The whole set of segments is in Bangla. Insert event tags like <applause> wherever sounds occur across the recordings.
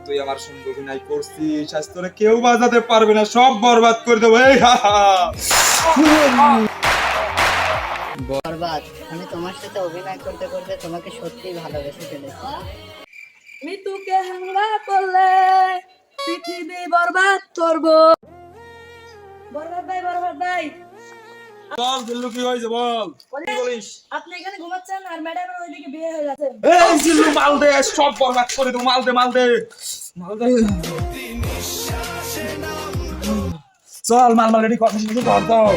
তুই আমার সঙ্গে অভিনয় করছিস আজ তোরা কেউ বাজাতে পারবে না সব বরবাদ করে দেবো এই হা হা। বরবাদ আমি তোমার সাথে অভিনয় করতে করতে তোমাকে সত্যিই ভালোবেসে ফেলেছি। মৃত্যুকে হামলা করলে পৃথিবী বরবাদ করব। বরবাদ ভাই বরবাদ ভাই। বল জিল্লু কি হয়েছে বল? কি বলিস? আপনি এখানে ঘুমাচ্ছেন আর ম্যাডামের ওইদিকে বিয়ে হয়ে যাচ্ছে এই জিল্লু মাল দে সব বরবাদ করে দেবো মাল দে মাল দে। মাল দে। চল মাল মাল রেডি কর শুধু কর দেব।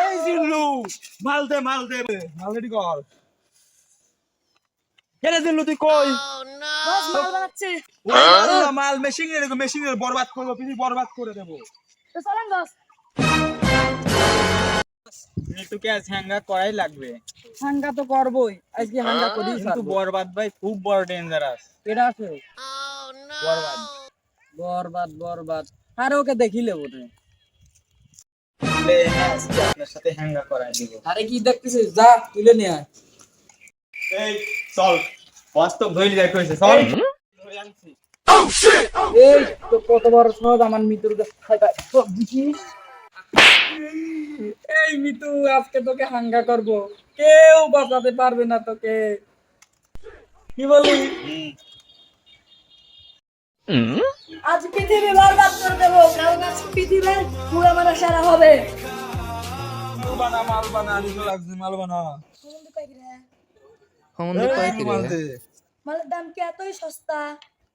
এই জিল্লু মাল দে মাল দে। মাল রেডি কর। কেন জিল্লু তুই কই? বস মাল বানাচ্ছি। ওই মাল না, এর মেশিং এর বরবাদ করব পৃথিবী বরবাদ করে দেবো। তো চলেন বস। তোকে আজ হ্যাঙ্গা করাই লাগবে। হাঙ্গা তো করবই। আজকে হাঙ্গা করি। কিন্তু বরবাদ ভাই খুব বড় ডেঞ্জারাস এটা আছে। বরবাদ। বরবাদ বরবাদ। আর ওকে দেখিলে বটে বলে, হ্যাঁ, আপনার সাথে হ্যাঙ্গা করাই দিব। আরে কি দেখতেছিস? যা তুলে নিয়ে আয়। এই চল বাস্তব ধইলি যাই কইছে চল। এই। তো কত সহজ আমার মিতুর দেখিস এই মিতু আজকে তোকে হাঙ্গা করব। কেউ বাঁচাতে পারবে না তোকে। কি বলি আজ পৃথিবী বরবাদ করে দেব কারণ আজ পৃথিবীর পুরো মানে সারা হবে। মাল বানা মাল এই, মাল দে মালের দাম কি এতই সস্তা?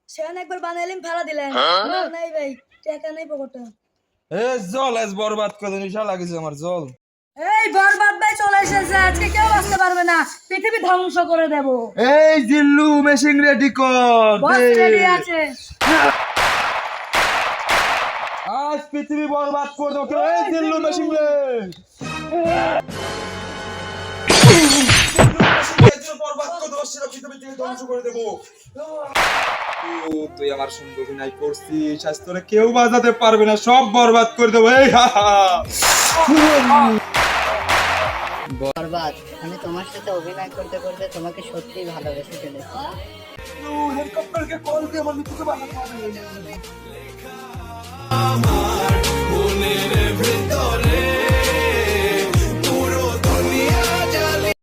সেখানে একবার বানাইলেন ফেলা দিলেন। নাই ভাই টাকা নেই পকেটে। এ জল আজ বরবাদ করে নিশা লাগিছে আমার জল। এই বরবাদ ভাই চলে এসেছে আজকে কেউ বাঁচতে পারবে না। পৃথিবী ধ্বংস করে দেব। এই জিল্লু মেশিং রেডি কর রেডি আছে। আজ পৃথিবী বরবাদ করে দেবো। এই জিল্লু মেশিং রে। <laughs> সেটা পৃথিবী থেকে ধ্বংস করে দেবো। তুই আমার সঙ্গে অভিনয় করছিস তোরা কেউ বাজাতে পারবে না সব বরবাদ করে দেবো এই হা হা। বরবাদ আমি তোমার সাথে অভিনয় করতে করতে তোমাকে সত্যিই ভালোবেসে ফেলেছি। হেলিকপ্টারকে কল দিয়ে আমার মৃত্যুকে বাঁচাতে হবে।